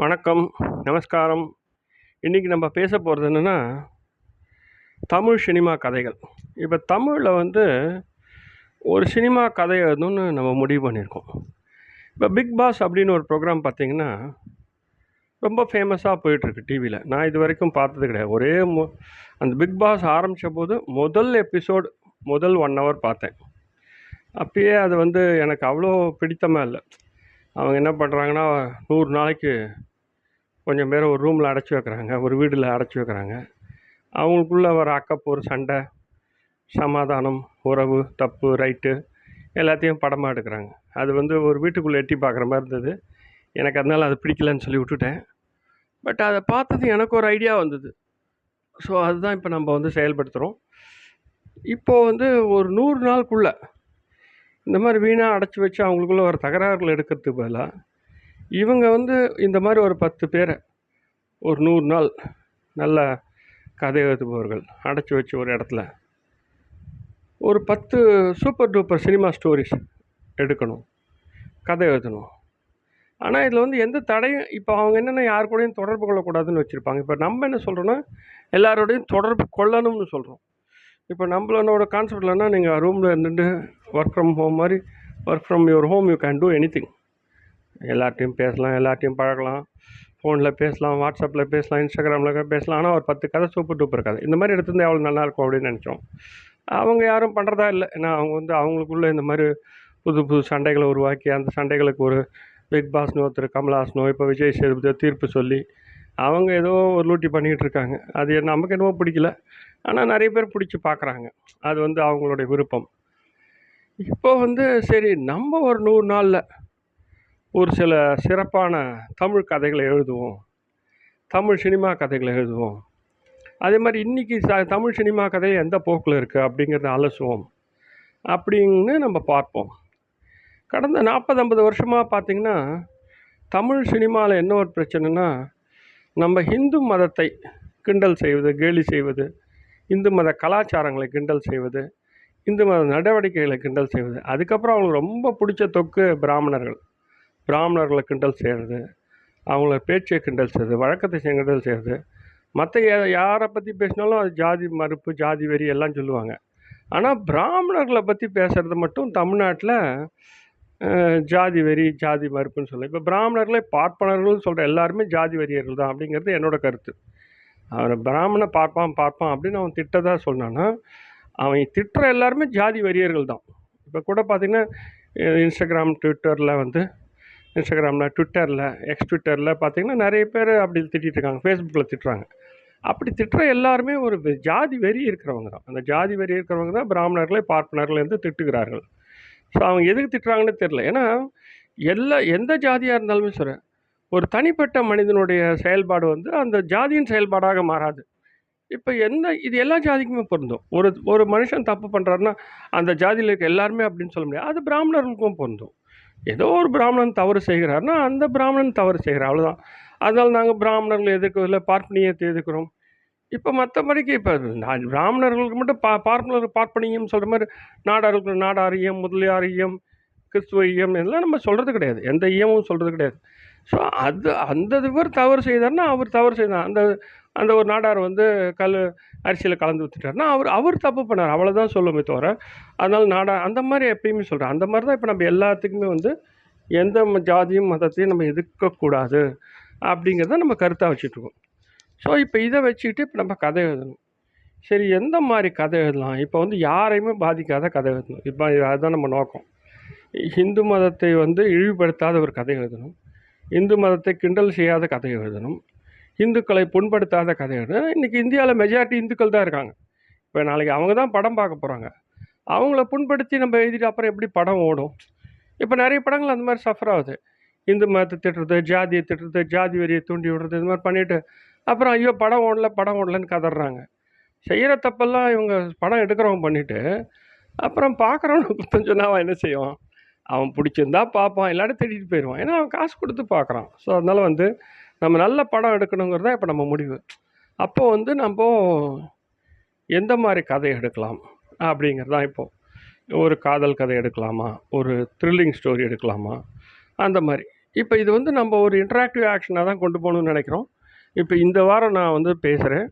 வணக்கம் நமஸ்காரம். இன்றைக்கி நம்ம பேச போகிறது என்னென்னா தமிழ் சினிமா கதைகள். இப்போ தமிழில் வந்து ஒரு சினிமா கதை எழுதணும்னு நம்ம முடிவு பண்ணியிருக்கோம். இப்போ பிக் பாஸ் அப்படின்னு ஒரு ப்ரோக்ராம் பார்த்தீங்கன்னா ரொம்ப ஃபேமஸாக போயிட்டுருக்கு டிவியில் நான் இது வரைக்கும் பார்த்தது கிடையாது. ஒரே மு அந்த பிக் பாஸ் ஆரம்பித்த போது முதல் எபிசோடு முதல் ஒன் ஹவர் பார்த்தேன். அப்பயே அது வந்து எனக்கு அவ்வளோ பிடித்தமாக இல்லை. அவங்க என்ன பண்ணுறாங்கன்னா நூறு நாளைக்கு கொஞ்சம் பேரை ஒரு ரூமில் அடைச்சி வைக்கிறாங்க. ஒரு வீட்டில் அடைச்சி வைக்கிறாங்க. அவங்களுக்குள்ள வர அக்கப்போர் சண்டை சமாதானம் உறவு தப்பு ரைட்டு எல்லாத்தையும் படமாக எடுக்கிறாங்க. அது வந்து ஒரு வீட்டுக்குள்ளே எட்டி பார்க்குற மாதிரி இருந்தது. எனக்கு அதனால் அது பிடிக்கலன்னு சொல்லி விட்டுட்டேன். பட் அதை பார்த்தது எனக்கு ஒரு ஐடியா வந்தது. ஸோ அதுதான் இப்போ நம்ம வந்து செயல்படுத்துகிறோம் இப்போது வந்து ஒரு நூறு நாளுக்குள்ளே இந்த மாதிரி வீணாக அடைச்சி வச்சு அவங்களுக்குள்ள ஒரு தகராறுகள் எடுக்கிறதுக்கு பதிலாக இவங்க வந்து இந்த மாதிரி ஒரு பத்து பேரை ஒரு நூறு நாள் நல்ல கதை எழுதுபவர்கள் அடைச்சி வச்சு ஒரு இடத்துல ஒரு பத்து சூப்பர் டூப்பர் சினிமா ஸ்டோரிஸ் எடுக்கணும் கதை எழுதணும். ஆனால் இதில் வந்து எந்த தடையும் இப்போ அவங்க என்னென்ன யார் கூடயும் தொடர்பு கொள்ளக்கூடாதுன்னு வச்சுருப்பாங்க. இப்போ நம்ம என்ன சொல்கிறோன்னா எல்லாரோடையும் தொடர்பு கொள்ளணும்னு சொல்கிறோம் இப்போ நம்மளோட கான்செப்ட்லன்னா நீங்கள் ரூமில் இருந்துட்டு ஒர்க் ஃப்ரம் ஹோம் மாதிரி work from your home you can do anything எல்லார்ட்டையும் பேசலாம் எல்லார்ட்டையும் பழகலாம். ஃபோனில் பேசலாம் வாட்ஸ்அப்பில் பேசலாம் இன்ஸ்டாகிராமில் பேசலாம். ஆனால் ஒரு பத்து கதை சூப்பர் டூப்பர் கதை இந்த மாதிரி எடுத்திருந்தா எவ்வளோ நல்லா இருக்கும் அப்படின்னு நினச்சோம். அவங்க யாரும் பண்ணுறதா இல்லை. ஏன்னா அவங்க வந்து அவங்களுக்குள்ளே இந்த மாதிரி புது புது சண்டைகளை உருவாக்கி அந்த சண்டைகளுக்கு ஒரு பிக் பாஸ்னோ ஒருத்தர் கமல்ஹாஸ்னோ இப்போ விஜய் சேதுபதியோ தீர்ப்பு சொல்லி அவங்க ஏதோ ஒரு லூட்டி பண்ணிகிட்டு இருக்காங்க. அது நமக்கு என்னவோ பிடிக்கல. ஆனால் நிறைய பேர் பிடிச்சி பார்க்குறாங்க. அது வந்து அவங்களுடைய விருப்பம். இப்போ வந்து சரி நம்ம ஒரு நூறு நாளில் ஒரு சில சிறப்பான தமிழ் கதைகளை எழுதுவோம். தமிழ் சினிமா கதைகளை எழுதுவோம். அதே மாதிரி இன்றைக்கி ச தமிழ் சினிமா கதை எந்த போக்கில் இருக்குது அப்படிங்கிறத அலசுவோம். அப்படின்னு நம்ம பார்ப்போம். கடந்த நாற்பது ஐம்பது வருஷமாக பார்த்திங்கன்னா தமிழ் சினிமாவில் என்ன ஒரு பிரச்சனைனா நம்ம ஹிந்து மதத்தை கிண்டல் செய்வது கேலி செய்வது இந்து மத கலாச்சாரங்களை கிண்டல் செய்வது இந்த மாதிரி நடவடிக்கைகளை கிண்டல் செய்வது. அதுக்கப்புறம் அவங்களுக்கு ரொம்ப பிடிச்ச தொக்கு பிராமணர்கள். பிராமணர்களை கிண்டல் செய்கிறது அவங்கள பேச்சை கிண்டல் செய்கிறது வழக்கத்தை கிண்டல் செய்கிறது மற்ற யாரை பற்றி பேசினாலும் அது ஜாதி மறுப்பு ஜாதி வெறி எல்லாம் சொல்லுவாங்க. ஆனால் பிராமணர்களை பற்றி பேசுகிறது மட்டும் தமிழ்நாட்டில் ஜாதி வெறி ஜாதி மறுப்புன்னு சொல்லலாம் இப்போ பிராமணர்களே பார்ப்பனர்கள் சொல்கிற எல்லாருமே ஜாதி வெறியர்கள் தான் அப்படிங்கிறது என்னோடய கருத்து. அவனை பிராமண பார்ப்பான் பார்ப்பான் அப்படின்னு அவன் திட்டதாக சொன்னான்னா அவன் திட்டுற எல்லாருமே ஜாதி வெறியர்கள் தான். இப்போ கூட பார்த்திங்கன்னா இன்ஸ்டாகிராம் ட்விட்டரில் வந்து இன்ஸ்டாகிராமில் ட்விட்டரில் எக்ஸ் ட்விட்டரில் பார்த்திங்கன்னா நிறைய பேர் அப்படி திட்டிகிட்டு இருக்காங்க. ஃபேஸ்புக்கில் திட்டுறாங்க. அப்படி திட்டுற எல்லாருமே ஒரு ஜாதி வெறி இருக்கிறவங்க தான். அந்த ஜாதி வெறி இருக்கிறவங்க தான் பிராமணர்களே பார்ப்பனர்கள் என்று திட்டுகிறார்கள். ஸோ அவங்க எதுக்கு திட்டுறாங்கன்னு தெரில ஏன்னா எல்லா எந்த ஜாதியாக இருந்தாலுமே சொல்கிறேன் ஒரு தனிப்பட்ட மனிதனுடைய செயல்பாடு வந்து அந்த ஜாதியின் செயல்பாடாக மாறாது. இப்போ எந்த இது எல்லா ஜாதிக்குமே பொருந்தும். ஒரு ஒரு மனுஷன் தப்பு பண்ணுறாருன்னா அந்த ஜாதியில் இருக்க எல்லாருமே அப்படின்னு சொல்ல முடியாது. அது பிராமணர்களுக்கும் பொருந்தும். ஏதோ ஒரு பிராமணன் தவறு செய்கிறாருன்னா அந்த பிராமணன் தவறு செய்கிறார். அவ்வளோதான் அதனால் நாங்கள் பிராமணர்களை எதிர்க்கிறதில்ல பார்ப்பனியத்தை எதிர்க்கிறோம். இப்போ மற்றபடிக்கு இப்போ நான் பிராமணர்களுக்கு மட்டும் பா பார்ப்பனர் பார்ப்பனியம் சொல்கிற மாதிரி நாடார்களுக்கு நாடாரியம் முதலியாரியம் கிறிஸ்துவ ஈயம் இதெல்லாம் நம்ம சொல்கிறது கிடையாது. எந்த ஈயமும் சொல்கிறது கிடையாது. ஸோ அது அந்த இவர் தவறு செய்தார்னா அவர் தவறு செய்தார். அந்த அந்த ஒரு நாடார் வந்து கல் அரிசியில் கலந்து ஊற்றிட்டாருன்னா அவர் அவர் தப்பு பண்ணார். அவ்வளோதான் சொல்லுமே தவிர அதனால் நாடா அந்த மாதிரி எப்பயுமே சொல்கிறேன் அந்த மாதிரி தான் இப்போ நம்ம எல்லாத்துக்குமே வந்து எந்த ஜாதியும் மதத்தையும் நம்ம எதிர்க்கக்கூடாது அப்படிங்கிறத நம்ம கருத்தாக வச்சுட்ருக்கோம் ஸோ இப்போ இதை வச்சுக்கிட்டு இப்போ நம்ம கதை எழுதணும். சரி எந்த மாதிரி கதை எழுதலாம்? இப்போ வந்து யாரையுமே பாதிக்காத கதை எழுதணும். இப்போ அதுதான் நம்ம நோக்கம். ஹிந்து மதத்தை வந்து இழிவுபடுத்தாத ஒரு கதை எழுதணும். இந்து மதத்தை கிண்டல் செய்யாத கதை எழுதணும். இந்துக்களை புண்படுத்தாத கதை இன்றைக்கி இந்தியாவில் மெஜாரிட்டி இந்துக்கள் தான் இருக்காங்க. இப்போ நாளைக்கு அவங்க தான் படம் பார்க்க போகிறாங்க அவங்கள புண்படுத்தி நம்ம எழுதிட்டு அப்புறம் எப்படி படம் ஓடும்? இப்போ நிறைய படங்கள் அந்த மாதிரி சஃபர் ஆகுது. இந்து மதத்தை திட்டுறது ஜாதியை திட்டுறது ஜாதி வரியை தூண்டி விடுறது இது மாதிரி பண்ணிவிட்டு அப்புறம் ஐயோ படம் ஓடல படம் ஓடலன்னு கதறாங்க. செய்கிற தப்பெல்லாம் இவங்க படம் எடுக்கிறவங்க பண்ணிவிட்டு அப்புறம் பார்க்குறவனுக்கு குத்தம் சொன்னால் அவன் என்ன செய்வான்? அவன் பிடிச்சிருந்தா பார்ப்பான் எல்லாரும் தேடிட்டு போயிடுவான் ஏன்னா அவன் காசு கொடுத்து பார்க்குறான். ஸோ அதனால் வந்து நம்ம நல்ல படம் எடுக்கணுங்கிறது தான் இப்போ நம்ம முடிவு. அப்போ வந்து நம்ம எந்த மாதிரி கதை எடுக்கலாம் அப்படிங்கிறது தான் இப்போது ஒரு காதல் கதை எடுக்கலாமா? ஒரு த்ரில்லிங் ஸ்டோரி எடுக்கலாமா? அந்த மாதிரி. இப்போ இது வந்து நம்ம ஒரு இன்ட்ராக்டிவ் ஆக்ஷனாக தான் கொண்டு போகணும்னு நினைக்கிறோம். இப்போ இந்த வாரம் நான் வந்து பேசுகிறேன்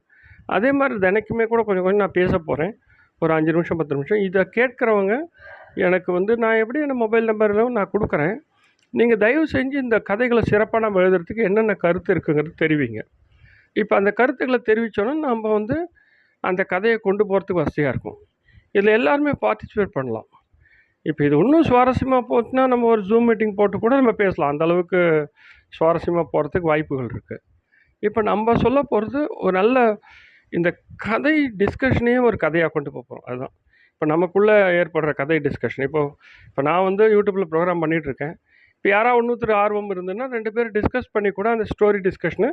அதே மாதிரி தினைக்குமே கூட கொஞ்சம் கொஞ்சம் நான் பேச போகிறேன் ஒரு அஞ்சு நிமிஷம் பத்து நிமிஷம். இதை கேட்குறவங்க எனக்கு வந்து நான் எப்படி என்ன மொபைல் நம்பரில் நான் கொடுக்குறேன். நீங்கள் தயவு செஞ்சு இந்த கதைகளை சிறப்பாக நம்ம எழுதுறதுக்கு என்னென்ன கருத்து இருக்குங்கிறது தெரிவிங்க. இப்போ அந்த கருத்துக்களை தெரிவித்தோன்னா நம்ம வந்து அந்த கதையை கொண்டு போகிறதுக்கு வசதியாக இருக்கும். இதில் எல்லாருமே பார்ட்டிசிபேட் பண்ணலாம். இப்போ இது இன்னும் சுவாரஸ்யமாக போச்சுன்னா நம்ம ஒரு ஜூம் மீட்டிங் போட்டு கூட நம்ம பேசலாம். அந்த அளவுக்கு சுவாரஸ்யமாக போகிறதுக்கு வாய்ப்புகள் இருக்குது இப்போ நம்ம சொல்ல போகிறது ஒரு நல்ல இந்த கதை டிஸ்கஷனையே ஒரு கதையாக கொண்டு போகிறோம் அதுதான். இப்போ நமக்குள்ளே ஏற்படுற கதை டிஸ்கஷன் இப்போ இப்போ நான் வந்து யூடியூப்பில் ப்ரோக்ராம் பண்ணிகிட்ருக்கேன் இப்போ யாராவது இன்னொருத்தர் ஆர்வம் இருந்ததுன்னா ரெண்டு பேரும் டிஸ்கஸ் பண்ணி கூட அந்த ஸ்டோரி டிஸ்கஷனை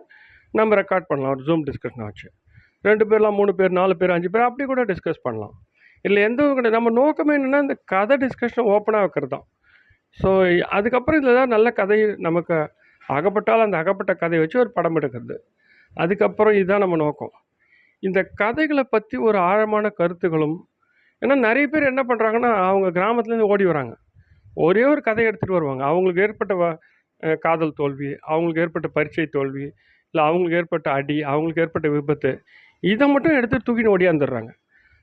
நம்ம ரெக்கார்ட் பண்ணலாம். ஒரு ஜூம் டிஸ்கஷனாக வச்சு ரெண்டு பேர்லாம் மூணு பேர் நாலு பேர் அஞ்சு பேர் அப்படி கூட டிஸ்கஸ் பண்ணலாம். இல்லை எந்த ஒரு கிடையாது நம்ம நோக்கமே என்னென்னா இந்த கதை டிஸ்கஷனை ஓப்பனாக வைக்கிறது தான். ஸோ அதுக்கப்புறம் இதில் தான் நல்ல கதை நமக்கு அகப்பட்டால் அந்த அகப்பட்ட கதையை வச்சு ஒரு படம் எடுக்கிறது. அதுக்கப்புறம் இதுதான் நம்ம நோக்கம். இந்த கதைகளை பற்றி ஒரு ஆழமான கருத்துகளும் ஏன்னா நிறைய பேர் என்ன பண்ணுறாங்கன்னா அவங்க கிராமத்துலேருந்து ஓடி வராங்க. ஒரே ஒரு கதையை எடுத்துகிட்டு வருவாங்க. அவங்களுக்கு ஏற்பட்ட வ காதல் தோல்வி அவங்களுக்கு ஏற்பட்ட பரீட்சை தோல்வி இல்லை அவங்களுக்கு ஏற்பட்ட அடி அவங்களுக்கு ஏற்பட்ட விபத்து இதை மட்டும் எடுத்து தூக்கின்னு ஓடியாந்துடுறாங்க.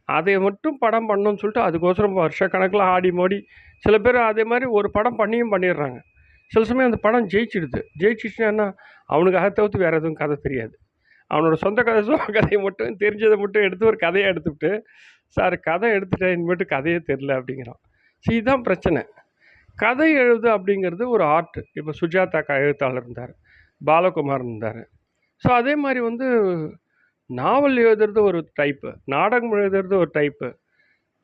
அதை மட்டும் படம் பண்ணணும்னு சொல்லிட்டு அதுக்கோசரம் வருஷக்கணக்கில் ஆடி மோடி சில பேர் அதே மாதிரி ஒரு படம் பண்ணியும் பண்ணிடுறாங்க. சில சமயம் அந்த படம் ஜெயிச்சிடுது. ஜெயிச்சிச்சுன்னா என்ன? அவனுக்கு அதை தவிர்த்து வேறு எதுவும் கதை தெரியாது. அவனோட சொந்த கதை சொந்த கதையை மட்டும் தெரிஞ்சதை மட்டும் எடுத்து ஒரு கதையை எடுத்துவிட்டு சார் கதை எடுத்துட்டேன் இனிமேட்டு கதையே தெரில அப்படிங்கிறான். ஸோ இதுதான் பிரச்சனை. கதை எழுது அப்படிங்கிறது ஒரு ஆர்ட். இப்போ சுஜாதா க எழுத்தாளர் இருந்தார் பாலகுமார் இருந்தார். ஸோ அதே மாதிரி வந்து நாவல் எழுதுறது ஒரு டைப்பு நாடகம் எழுதுறது ஒரு டைப்பு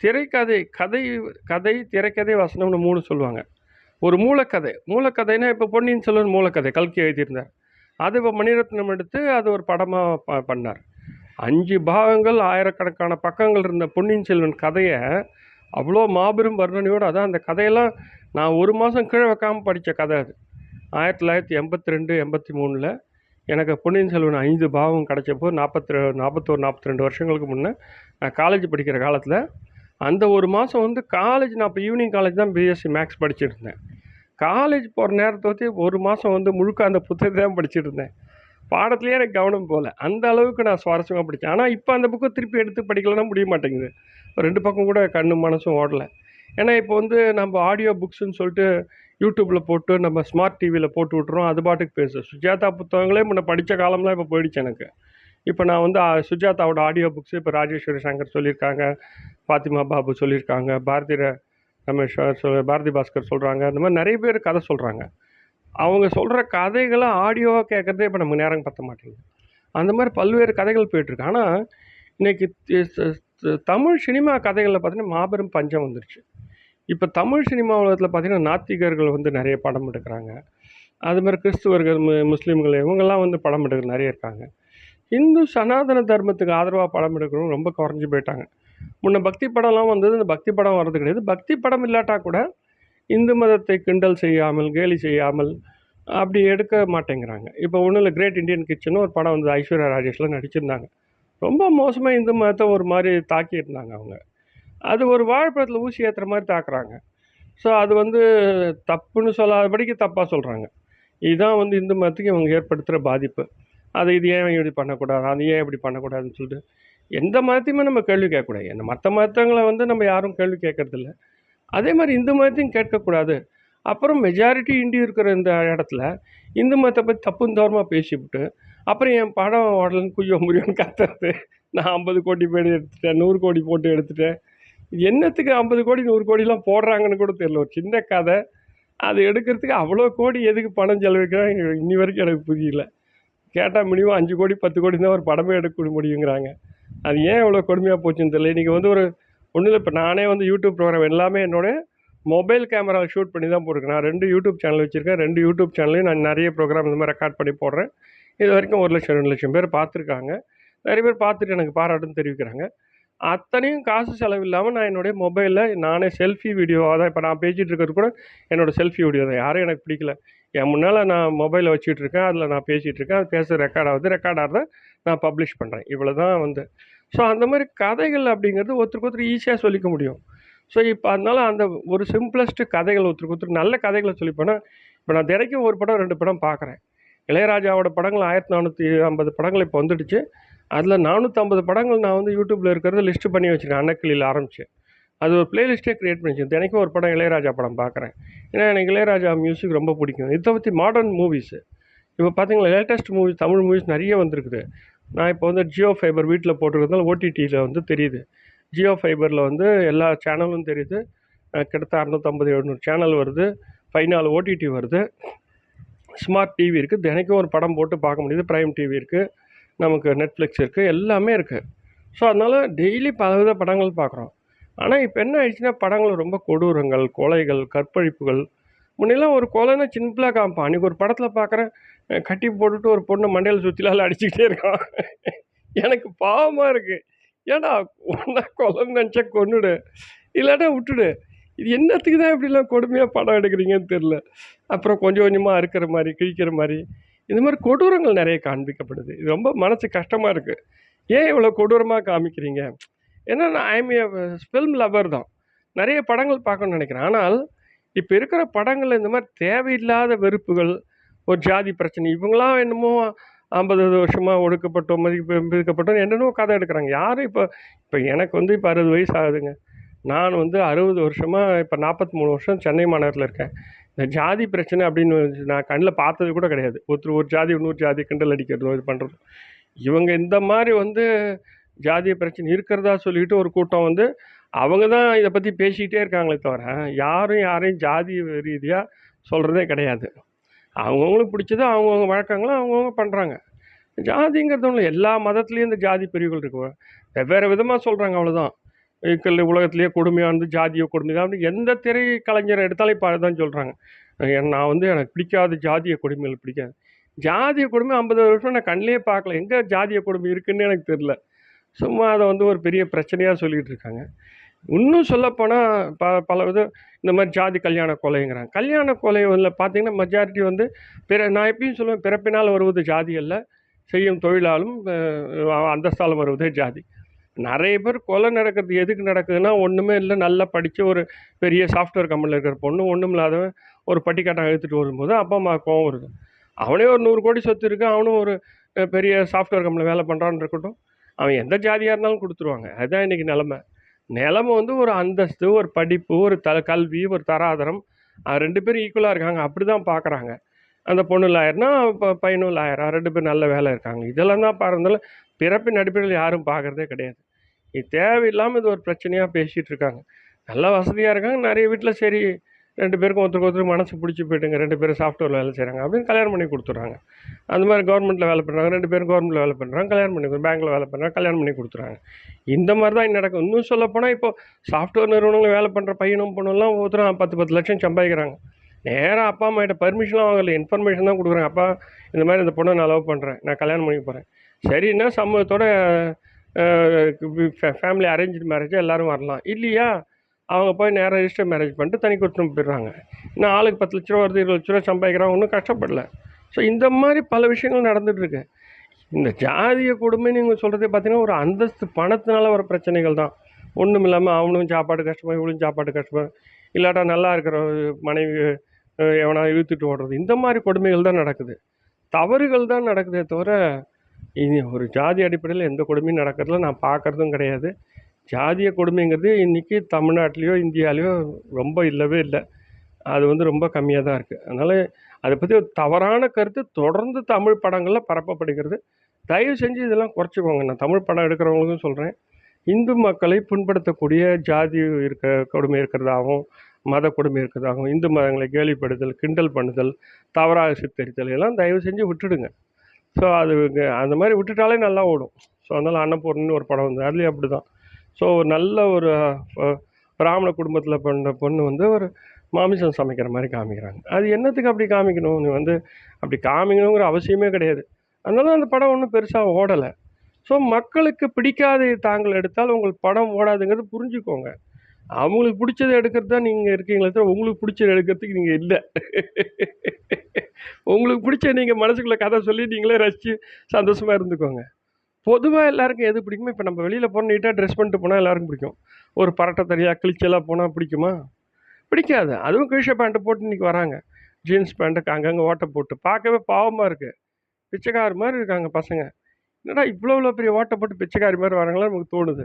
திரைக்கதை கதை கதை திரைக்கதை வசனம்னு மூணு சொல்லுவாங்க. ஒரு மூலக்கதை மூலக்கதைனா இப்போ பொன்னியின் செல்வன் மூலக்கதை கல்கி எழுதியிருந்தார். அது இப்போ மணிரத்னம் எடுத்து அது ஒரு படமாக ப பண்ணார். அஞ்சு பாகங்கள் ஆயிரக்கணக்கான பக்கங்கள் இருந்த பொன்னியின் செல்வன் கதையை அவ்வளோ மாபெரும் வர்ணனையோடு அதான் அந்த கதையெல்லாம் நான் ஒரு மாதம் கீழே வைக்காமல் படித்த கதை அது. ஆயிரத்தி தொள்ளாயிரத்தி எண்பத்தி ரெண்டு எண்பத்தி மூணில் எனக்கு பொன்னியின் செல்வன் ஐந்து பாவம் கிடச்சப்போ நாற்பத்தி நாற்பத்தோரு நாற்பத்தி ரெண்டு வருஷங்களுக்கு முன்னே நான் காலேஜ் படிக்கிற காலத்தில் அந்த ஒரு மாதம் வந்து காலேஜ் நான் இப்போ ஈவினிங் காலேஜ் தான் பிஎஸ்சி மேக்ஸ் படிச்சுட்டு இருந்தேன். காலேஜ் போகிற நேரத்தை ஒரு மாதம் வந்து முழுக்க அந்த புத்தகத்தை தான் படிச்சுட்டு இருந்தேன். பாடத்துலேயே எனக்கு கவனம் போகல அந்த அளவுக்கு நான் சுவாரஸ்யமாக படித்தேன் ஆனால் இப்போ அந்த புக்கை திருப்பி எடுத்து படிக்கலன்னா முடிய மாட்டேங்குது. ரெண்டு பக்கம் கூட கண்ணு மனசும் ஓடலை. ஏன்னா இப்போ வந்து நம்ம ஆடியோ புக்ஸ்ன்னு சொல்லிட்டு யூடியூப்பில் போட்டு நம்ம ஸ்மார்ட் டிவியில் போட்டு விட்றோம் அது பாட்டுக்கு பேசு. சுஜாதா புத்தகங்களே முன்ன படித்த காலம்லாம் இப்போ போயிடுச்சு எனக்கு. இப்போ நான் வந்து சுஜாதாவோட ஆடியோ புக்ஸ் இப்போ ராஜேஸ்வரி சங்கர் சொல்லியிருக்காங்க ஃபாத்திமா பாபு சொல்லியிருக்காங்க பாரதி ரமேஷ் சொல் பாரதி பாஸ்கர் சொல்கிறாங்க இந்த மாதிரி நிறைய பேர் கதை சொல்கிறாங்க அவங்க சொல்கிற கதைகளை ஆடியோவாக கேட்குறதே இப்போ நமக்கு நேரம் பத்த மாட்டேங்குது. அந்த மாதிரி பல்வேறு கதைகள் போயிட்டுருக்கு. ஆனால் இன்னைக்கு தமிழ் சினிமா கதைகளில் பார்த்தீங்கன்னா மாபெரும் பஞ்சம் வந்துருச்சு. இப்போ தமிழ் சினிமா உலகத்தில் பார்த்திங்கன்னா நாத்திகர்கள் வந்து நிறைய படம் எடுக்கிறாங்க. அது மாதிரி கிறிஸ்துவர்கள் மு முஸ்லீம்கள் இவங்கெல்லாம் வந்து படம் எடுக்கிற நிறைய இருக்காங்க. இந்து சனாதன தர்மத்துக்கு ஆதரவாக படம் எடுக்கிறவங்க ரொம்ப குறைஞ்சி போயிட்டாங்க. முன்ன பக்தி படம்லாம் வந்தது இந்த பக்தி படம் வர்றது கிடையாது. பக்தி படம் இல்லாட்டா கூட இந்து மதத்தை கிண்டல் செய்யாமல் கேலி செய்யாமல் அப்படி எடுக்க மாட்டேங்கிறாங்க. இப்போ ஒன்றும் இல்லை கிரேட் இண்டியன் கிச்சன் ஒரு படம் வந்து ஐஸ்வர்யா ராஜேஷ்லாம் நடிச்சிருந்தாங்க. ரொம்ப மோசமாக இந்து மதத்தை ஒரு மாதிரி தாக்கியிருந்தாங்க அவங்க. அது ஒரு வாழைப்பழத்தில் ஊசி ஏற்றுற மாதிரி தாக்குறாங்க. ஸோ அது வந்து தப்புன்னு சொல்லாதபடிக்கு தப்பாக சொல்கிறாங்க இதுதான் வந்து இந்து மதத்துக்கு இவங்க ஏற்படுத்துகிற பாதிப்பு. அதை இது ஏன் இப்படி பண்ணக்கூடாது? அது ஏன் இப்படி பண்ணக்கூடாதுன்னு சொல்லிட்டு எந்த மதத்தையுமே நம்ம கேள்வி கேட்கக்கூடாது. என்ன மற்ற மதத்தங்களை வந்து நம்ம யாரும் கேள்வி கேட்கறதில்ல. அதே மாதிரி இந்து மதத்தையும் கேட்கக்கூடாது. அப்புறம் மெஜாரிட்டி இண்டி இருக்கிற இந்த இடத்துல இந்து மதத்தை பற்றி தப்பும் தோரமாக பேசிவிட்டு அப்புறம் என் படம் உடலன்னு குய்யோ முடியும்னு கத்துறது. நான் ஐம்பது கோடி பேர் எடுத்துட்டேன் நூறு கோடி போட்டு எடுத்துட்டேன். இது என்னத்துக்கு ஐம்பது கோடி நூறு கோடிலாம் போடுறாங்கன்னு கூட தெரியல. ஒரு சின்ன கதை. அது எடுக்கிறதுக்கு அவ்வளோ கோடி எதுக்கு பணம் செலவிக்கிறாங்க? இன்னி வரைக்கும் எனக்கு புரியல. கேட்டால் மினிமம் அஞ்சு கோடி பத்து கோடி தான் ஒரு படமே எடுக்க முடியுங்கிறாங்க. அது ஏன் இவ்வளோ கொடுமையாக போச்சுன்னு தெரியல. இன்றைக்கி வந்து ஒரு ஒன்றும் இல்லை இப்போ நானே வந்து யூடியூப் ப்ரோக்ராம் எல்லாமே என்னோட மொபைல் கேமராவில் ஷூட் பண்ணி தான் போட்டிருக்கேன். நான் ரெண்டு யூடியூப் சேனல் வச்சுருக்கேன். ரெண்டு யூடியூப் சேனல்லையும் நான் நிறைய ப்ரோக்ராம் இந்த மாதிரி ரெக்கார்ட் பண்ணி போடுறேன். இது வரைக்கும் ஒரு லட்சம் ரெண்டு லட்சம் பேர் பார்த்துருக்காங்க. நிறைய பேர் பார்த்துட்டு எனக்கு பாராட்டுன்னு தெரிவிக்கிறாங்க. அத்தனையும் காசு செலவு இல்லாமல் நான் என்னுடைய மொபைலில் நானே செல்ஃபி வீடியோ அதான் இப்போ நான் பேசிகிட்டு இருக்கிறது கூட என்னோடய செல்ஃபி வீடியோ தான். யாரும் எனக்கு பிடிக்கல. என் முன்னால் நான் மொபைலை வச்சுட்டு இருக்கேன். அதில் நான் பேசிகிட்டு இருக்கேன். அது பேச ரெக்கார்ட் ஆகுது. ரெக்கார்ட் ஆகிறத நான் பப்ளிஷ் பண்ணுறேன் இவ்வளோ தான் வந்து. ஸோ அந்த மாதிரி கதைகள் அப்படிங்கிறது ஒருத்தருக்கு ஒருத்தர் ஈஸியாக சொல்லிக்க முடியும். ஸோ இப்போ அதனால் அந்த ஒரு சிம்பிளஸ்ட்டு கதைகள் ஒருத்தருக்கு ஒருத்தர் நல்ல கதைகளை சொல்லி போனால் இப்போ நான் தினைக்கும் ஒரு படம் ரெண்டு படம் பார்க்குறேன் இளையராஜாவோட படங்கள் ஆயிரத்தி நானூற்றி ஐம்பது படங்கள் இப்போ வந்துடுச்சு. அதில் நானூற்றம்பது படங்கள் நான் வந்து யூடியூப்பில் இருக்கிறத லிஸ்ட்டு பண்ணி வச்சுருக்கேன் அன்னக்கிளியில் ஆரம்பித்தேன் அது ஒரு பிளேலிஸ்ட்டே க்ரியேட் பண்ணி தினைக்கும் ஒரு படம் இளையராஜா படம் பார்க்குறேன் ஏன்னா எனக்கு இளையராஜா மியூசிக் ரொம்ப பிடிக்கும். இதை பற்றி மாடர்ன் மூவிஸு இப்போ பார்த்தீங்களா லேட்டஸ்ட் மூவிஸ் தமிழ் மூவிஸ் நிறைய வந்திருக்குது. நான் இப்போ வந்து ஜியோ ஃபைபர் வீட்டில் போட்டிருக்கிறதால ஓடிடியில் வந்து தெரியுது. ஜியோ ஃபைபரில் வந்து எல்லா சேனலும் தெரியுது. அஹ் கிட்டத்தட்ட அறநூற்றம்பது எழுநூறு சேனல் வருது. ஃபைனல் ஓடிடி வருது. ஸ்மார்ட் டிவி இருக்குது தினைக்கும் ஒரு படம் போட்டு பார்க்க முடியுது. ப்ரைம் டிவி இருக்குது நமக்கு நெட்ஃப்ளிக்ஸ் இருக்குது எல்லாமே இருக்குது ஸோ அதனால் டெய்லி பலவித படங்கள் பார்க்குறோம் ஆனால் இப்போ என்ன ஆயிடுச்சுன்னா படங்கள் ரொம்ப கொடூரங்கள் கொலைகள் கற்பழிப்புகள். முன்னெல்லாம் ஒரு கொலைன்னா சிம்பிளாக காமிப்பான். அன்றைக்கி ஒரு படத்தில் பார்க்குறேன் கட்டி போட்டுட்டு ஒரு பொண்ணை மண்டையில் சுற்றிலால் அடிச்சுக்கிட்டே இருக்கான். எனக்கு பாவமாக இருக்குது ஏடா ஒன்றா கொலைன்னு நினச்சா கொன்னுடு. இல்லாட்டா விட்டுடு. இது என்னத்துக்கு தான் இப்படிலாம் கொடுமையாக படம் எடுக்கிறீங்கன்னு தெரில அப்புறம் கொஞ்சம் கொஞ்சமாக அறுக்கிற மாதிரி கிழிக்கிற மாதிரி. இந்த மாதிரி கொடூரங்கள் நிறைய காண்பிக்கப்படுது. இது ரொம்ப மனசு கஷ்டமாக இருக்குது ஏன் இவ்வளோ கொடூரமாக காமிக்கிறீங்க? ஏன்னா நான் ஐம் ஏ ஃபில்ம் லவர் தான். நிறைய படங்கள் பார்க்கணும்னு நினைக்கிறேன். ஆனால் இப்போ இருக்கிற படங்களில் இந்த மாதிரி தேவையில்லாத வெறுப்புகள் ஒரு ஜாதி பிரச்சனை இவங்களாம் என்னமோ ஐம்பது வருஷமாக ஒடுக்கப்பட்டோம் மதிப்பு மதிக்கப்பட்டோம் என்னென்னமோ கதை எடுக்கிறாங்க. யாரும் இப்போ இப்போ எனக்கு வந்து இப்போ அறுபது வயசு ஆகுதுங்க. நான் வந்து அறுபது வருஷமாக இப்போ நாற்பத்தி மூணு வருஷம் சென்னை மாநகரத்தில் இருக்கேன். இந்த ஜாதி பிரச்சனை அப்படின்னு நான் கண்ணில் பார்த்தது கூட கிடையாது. ஒருத்தர் ஒரு ஜாதி இன்னொரு ஜாதி கிண்டல் அடிக்கிறதோ இது பண்ணுறதோ இவங்க இந்த மாதிரி வந்து ஜாதிய பிரச்சனை இருக்கிறதா சொல்லிட்டு ஒரு கூட்டம் வந்து அவங்க தான் இதை பற்றி பேசிக்கிட்டே இருக்காங்களே தவிர யாரும் யாரையும் ஜாதி ரீதியாக சொல்கிறதே கிடையாது. அவங்கவுங்களுக்கு பிடிச்சது அவங்கவுங்க வழக்கங்களும் அவங்கவுங்க பண்ணுறாங்க ஜாதிங்கிறது ஒன்று எல்லா மதத்துலேயும் இந்த ஜாதி பிரிவுகள் இருக்கு. வெவ்வேறு விதமாக சொல்கிறாங்க அவ்வளோதான் உலகத்திலேயே கொடுமையானது ஜாதிய கொடுமை தான் எந்த திரை கலைஞரை எடுத்தாலும் இப்போ அதுதான் சொல்கிறாங்க நான் வந்து எனக்கு பிடிக்காத ஜாதிய கொடுமைகள் பிடிக்காது. ஜாதிய கொடுமை ஐம்பது வருஷம் நான் கண்ணிலே பார்க்கல. எங்கே ஜாதிய கொடுமை இருக்குன்னு எனக்கு தெரில சும்மா அதை வந்து ஒரு பெரிய பிரச்சனையாக சொல்லிகிட்டு இருக்காங்க. இன்னும் சொல்லப்போனால் ப பல விதம் இந்த மாதிரி ஜாதி கல்யாண கொலைங்கிறாங்க. கல்யாண கொலை வந்து பார்த்திங்கன்னா மெஜாரிட்டி வந்து பிற நான் எப்பயும் சொல்லுவேன் பிறப்பினால் வருவது ஜாதி அல்ல செய்யும் தொழிலாலும் அந்தஸ்தாலும் வருவதே ஜாதி. நிறைய பேர் கொலை நடக்கிறது எதுக்கு நடக்குதுன்னா ஒன்றுமே இல்லை. நல்லா படித்த ஒரு பெரிய சாஃப்ட்வேர் கம்பெனியில் இருக்கிற பொண்ணு ஒன்றும் இல்லாதவன் ஒரு பட்டிக்காட்டம் இழுத்துட்டு வரும்போது அப்பா அம்மா கோவம் வருது. அவனே ஒரு நூறு கோடி சொத்து இருக்கு அவனும் ஒரு பெரிய சாஃப்ட்வேர் கம்பெனியில் வேலை பண்ணுறான்னு இருக்கட்டும். அவன் எந்த ஜாதியாக இருந்தாலும் கொடுத்துருவாங்க. அதுதான் இன்றைக்கி நிலமை. நிலமை வந்து ஒரு அந்தஸ்து ஒரு படிப்பு ஒரு த கல்வி ஒரு தராதரம் ரெண்டு பேரும் ஈக்குவலாக இருக்காங்க. அப்படி தான் பார்க்குறாங்க அந்த பொண்ணு லாயர்னா இப்போ பையனும் லாயரா ரெண்டு பேரும் நல்ல வேலை இருக்காங்க. இதெல்லாம் தான் பாருந்தாலும் பிறப்பின் அடிப்படையில் யாரும் பார்க்குறதே கிடையாது. இது தேவையில்லாமல் இது ஒரு பிரச்சனையாக பேசிகிட்டு இருக்காங்க. நல்லா வசதியாக இருக்காங்க. நிறைய வீட்டில் சரி ரெண்டு பேருக்கும் ஒருத்தருக்கு ஒருத்தர் மனசு பிடிச்சி போயிட்டுங்க ரெண்டு பேரும் சாஃப்ட்வேர் வேலை செய்கிறாங்க அப்படின்னு கல்யாணம் பண்ணி கொடுத்துட்றாங்க. அந்த மாதிரி கவர்மெண்ட்டில் வேலை பண்ணுறாங்க ரெண்டு பேரும் கவர்மெண்ட்டில் வேலை பண்ணுறாங்க கல்யாணம் பண்ணி பேங்க்கில் வேலை பண்ணுறாங்க கல்யாணம் பண்ணி கொடுத்துறாங்க. இந்த மாதிரி தான் நடக்கும் இன்னும் சொல்லப்போனால் இப்போ சாஃப்ட்வேர் நிறுவனங்களில் வேலை பண்ணுற பையனும் பொண்ணுலாம் ஒருத்தரும் பத்து பத்து லட்சம் சம்பாதிக்கிறாங்க. நேராக அப்பா அம்மா கிட்ட பர்மிஷன்லாம் வாங்கலை. இன்ஃபர்மேஷன் தான் கொடுக்குறாங்க. அப்பா இந்த மாதிரி இந்த பொண்ணை நான் லவ் பண்ணுறேன் நான் கல்யாணம் பண்ணி போகிறேன் சரின்னா சம்மதத்தோட ஃபேமிலி அரேஞ்ச் மேரேஜாக எல்லோரும் வரலாம். இல்லையா? அவங்க போய் நேராக ரிஜிஸ்டர் மேரேஜ் பண்ணிட்டு தனி கொடுத்துட்டு போயிடுறாங்க. இன்னும் ஆளுக்கு பத்து லட்ச ரூபா வருது இருபது லட்ச ரூபா சம்பாதிக்கிறாங்க ஒன்றும் கஷ்டப்படல. ஸோ இந்த மாதிரி பல விஷயங்கள் நடந்துகிட்ருக்கு இந்த ஜாதிய கொடுமை நீங்கள் சொல்கிறதே பார்த்தீங்கன்னா ஒரு அந்தஸ்து பணத்தினால வர பிரச்சனைகள் தான். ஒன்றும் இல்லாமல் அவனும் சாப்பாடு கஷ்டமாக இவளும் சாப்பாடு கஷ்டமாக இல்லாட்டா நல்லா இருக்கிற மனைவி எவனா இழுத்துட்டு ஓடுறது. இந்த மாதிரி கொடுமைகள் தான் நடக்குது. தவறுகள் தான் நடக்குதே தவிர இது ஒரு ஜாதி அடிப்படையில் எந்த கொடுமையும் நடக்கிறதுல நான் பார்க்குறதும் கிடையாது. ஜாதிய கொடுமைங்கிறது இன்றைக்கி தமிழ்நாட்டிலையோ இந்தியாவிலையோ ரொம்ப இல்லவே இல்லை. அது வந்து ரொம்ப கம்மியாக தான் இருக்குது அதனால் அதை பற்றி ஒரு தவறான கருத்து தொடர்ந்து தமிழ் படங்களில் பரப்பப்படுகிறது. தயவு செஞ்சு இதெல்லாம் குறைச்சிக்கோங்க. நான் தமிழ் படம் எடுக்கிறவங்களுக்கும் சொல்கிறேன் இந்து மக்களை புண்படுத்தக்கூடிய ஜாதி இருக்க கொடுமை இருக்கிறதாகவும் மத கொடுமை இருக்கிறதாகவும் இந்து மதங்களை கேலிப்படுதல் கிண்டல் பண்ணுதல் தவறாக சித்தரித்தல் எல்லாம் தயவு செஞ்சு விட்டுடுங்க. ஸோ அது அந்த மாதிரி விட்டுட்டாலே நல்லா ஓடும். ஸோ அதனால் அன்னபூர்ணின்னு ஒரு படம் வந்து அதுலேயும் அப்படி தான் ஸோ ஒரு நல்ல ஒரு பிராமண குடும்பத்தில் பண்ண பொண்ணு வந்து ஒரு மாமிசம் சமைக்கிற மாதிரி காமிக்கிறாங்க. அது என்னத்துக்கு அப்படி காமிக்கணும்? நீ வந்து அப்படி காமிக்கணுங்கிற அவசியமே கிடையாது. அதனால அந்த படம் ஒன்றும் பெருசாக ஓடலை. ஸோ மக்களுக்கு பிடிக்காத தாங்கள் எடுத்தால் உங்கள் படம் ஓடாதுங்கிறது புரிஞ்சுக்கோங்க. அவங்களுக்கு பிடிச்சதை எடுக்கிறது தான் நீங்கள் இருக்கீங்களே தவிர உங்களுக்கு பிடிச்சதை எடுக்கிறதுக்கு நீங்கள் இல்லை. உங்களுக்கு பிடிச்ச நீங்கள் மனசுக்குள்ளே கதை சொல்லி நீங்களே ரசித்து சந்தோஷமாக இருந்துக்கோங்க. பொதுவாக எல்லாருக்கும் எது பிடிக்குமோ இப்போ நம்ம வெளியில் போனால் நீட்டாக ட்ரெஸ் பண்ணிட்டு போனால் எல்லாருக்கும் பிடிக்கும். ஒரு பரட்டை தனியாக கிழிச்செல்லாம் போனால் பிடிக்குமா? பிடிக்காது. அதுவும் கிழிச்ச பேண்ட்டை போட்டு இன்றைக்கி வராங்க. ஜீன்ஸ் பேண்ட்டுக்கு அங்கங்கே ஓட்டை போட்டு. பார்க்கவே பாவமாக இருக்குது பிச்சைக்கார மாதிரி இருக்காங்க பசங்க. என்னடா இவ்வளோ இவ்வளோ பெரிய ஓட்டை போட்டு பிச்சைக்காரி மாதிரி வராங்களா நமக்கு தோணுது.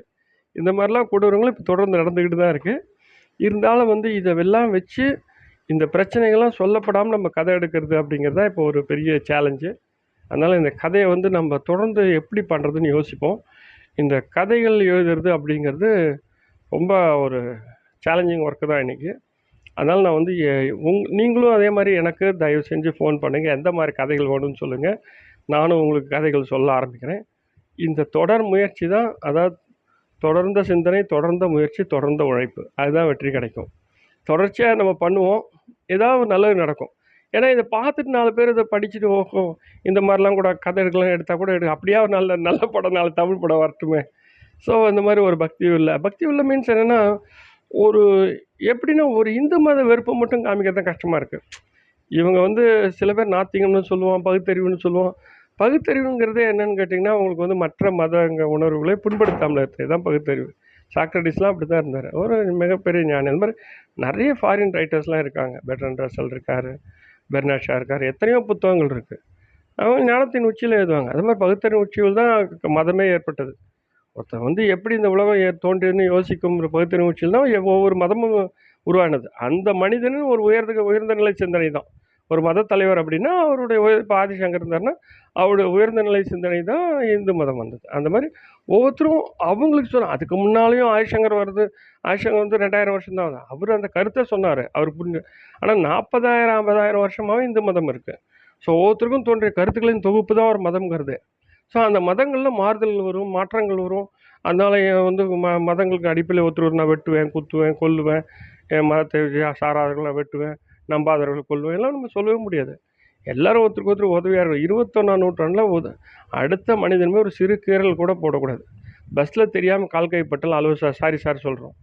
இந்த மாதிரிலாம் கொடூரங்களும் இப்போ தொடர்ந்து நடந்துக்கிட்டு தான் இருக்குது இருந்தாலும் வந்து இதெல்லாம் வச்சு இந்த பிரச்சனைகள்லாம் சொல்லப்படாமல் நம்ம கதை எடுக்கிறது அப்படிங்கிறது தான் இப்போ ஒரு பெரிய சேலஞ்சு அதனால் இந்த கதையை வந்து நம்ம தொடர்ந்து எப்படி பண்ணுறதுன்னு யோசிப்போம். இந்த கதைகள் எழுதுறது அப்படிங்கிறது ரொம்ப ஒரு சேலஞ்சிங் ஒர்க்கு தான் இன்றைக்கி அதனால் நான் வந்து எ- உங் நீங்களும் அதே மாதிரி எனக்கு தயவு செஞ்சு ஃபோன் பண்ணுங்கள் எந்த மாதிரி கதைகள் வேணும்னு சொல்லுங்கள் நானும் உங்களுக்கு கதைகள் சொல்ல ஆரம்பிக்கிறேன். இந்த தொடர் முயற்சி தான் அதாவது தொடர்ந்த சிந்தனை தொடர்ந்த முயற்சி தொடர்ந்த உழைப்பு. அதுதான் வெற்றி கிடைக்கும். தொடர்ச்சியாக நம்ம பண்ணுவோம். ஏதாவது ஒரு நல்லது நடக்கும். ஏன்னா இதை பார்த்துட்டு நாலு பேர் இதை படிச்சுட்டு ஓஹோ இந்த மாதிரிலாம் கூட கதை எடுக்கலாம் எடுத்தால் கூட எடுக்க அப்படியே ஒரு நல்ல நல்ல படம் நாலு தமிழ் படம் வரட்டுமே. ஸோ இந்த மாதிரி ஒரு பக்தி உள்ள. பக்தி உள்ள மீன்ஸ் என்னென்னா ஒரு எப்படின்னா ஒரு இந்து மத வெறுப்பை மட்டும் காமிக்கிறது தான் கஷ்டமாக இருக்குது இவங்க வந்து சில பேர் நாத்திகம்னு சொல்லுவான் பகுத்தறிவுன்னு சொல்லுவான். பகுத்தறிவுங்கிறது என்னன்னு கேட்டிங்கன்னா அவங்களுக்கு வந்து மற்ற மதங்க உணர்வுகளை புண்படுத்தாமல் தான் பகுத்தறிவு. சாக்ரட்டிஸ்லாம் அப்படி தான் இருந்தார். ஒரு மிகப்பெரிய ஞானி. அந்த மாதிரி நிறைய ஃபாரின் ரைட்டர்ஸ்லாம் இருக்காங்க. பெட்ரன் ரசல் இருக்கார் பெர்னாஷா இருக்கார். எத்தனையோ புத்தகங்கள் இருக்குது அவங்க ஞானத்தின் உச்சியில் எழுதுவாங்க. அது மாதிரி பகுத்தறிவு உச்சியில் தான் மதமே ஏற்பட்டது. ஒருத்தன் வந்து எப்படி இந்த உலகம் ஏ- தோன்றியதுன்னு யோசிக்கும் ஒரு பகுத்தறிவு உச்சியில் தான் ஒவ்வொரு மதமும் உருவானது. அந்த மனிதனும் ஒரு உயர்ந்த உயர்ந்த நிலை சிந்தனை தான். ஒரு மத தலைவர் அப்படின்னா அவருடைய உயர் இப்போ ஆதிசங்கர் இருந்தாருன்னா அவருடைய உயர்ந்த நிலை சிந்தனை தான் இந்து மதம் வந்தது. அந்த மாதிரி ஒவ்வொருத்தரும் அவங்களுக்கு சொன்ன அதுக்கு முன்னாலேயும் ஆதிசங்கர் வருது ஆதிசங்கர் வந்து ரெண்டாயிரம் வருஷம் தான் அவர் அந்த கருத்தை சொன்னார் அவர் புரிஞ்சு. ஆனால் நாற்பதாயிரம் ஐம்பதாயிரம் வருஷமாகவே இந்து மதம் இருக்குது ஸோ ஒவ்வொருத்தருக்கும் தோன்றிய கருத்துக்களின் தொகுப்பு தான் ஒரு மதம்ங்கிறது. ஸோ அந்த மதங்களில் மாறுதல் வரும் மாற்றங்கள் வரும். அதனால என் வந்து ம மதங்களுக்கு அடிப்படையில் ஒருத்தர் நான் வெட்டுவேன் குத்துவேன் கொல்லுவேன் என் மதத்தை சாராதவர்களை வெட்டுவேன். நம்பாதவர்கள் கொள்வோம். எல்லாம் நம்ம சொல்லவே முடியாது. எல்லாரும் ஒருத்தருக்கு ஒருத்தர் உதவியாக இருக்கும் இருபத்தொன்னாம் நூற்றாண்டில் உத அடுத்த மனிதனுமே ஒரு சிறு கீறல் கூட போடக்கூடாது. பஸ்ஸில் தெரியாமல் கால் கைப்பட்டால் அளவு சார் சாரி சார் சொல்கிறோம்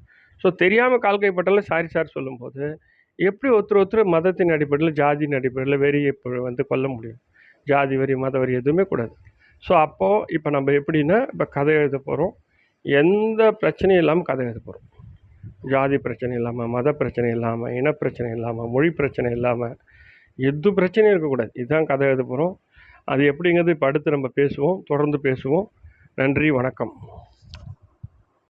ஸோ தெரியாமல் கால் கைப்பட்டாலும் சாரி சார் சொல்லும்போது எப்படி ஒருத்தர் ஒருத்தர் மதத்தின் அடிப்படையில் ஜாதியின் அடிப்படையில் வெறி வந்து கொல்ல முடியும்? ஜாதி வரி மத வரி எதுவுமே கூடாது. ஸோ அப்போது இப்போ நம்ம எப்படின்னா இப்போ கதை எழுத போகிறோம் எந்த பிரச்சனையும் இல்லாமல் கதை எழுத போகிறோம் ஜாதி பிரச்சனை இல்லாமல் மத பிரச்சனை இல்லாமல் இன பிரச்சனை இல்லாமல் மொழி பிரச்சனை இல்லாமல் எது பிரச்சனையும் இருக்கக்கூடாது. இதுதான் கதை எழுத போகிறோம் அது எப்படிங்கிறது இப்போ அடுத்து நம்ம பேசுவோம் தொடர்ந்து பேசுவோம். நன்றி வணக்கம்.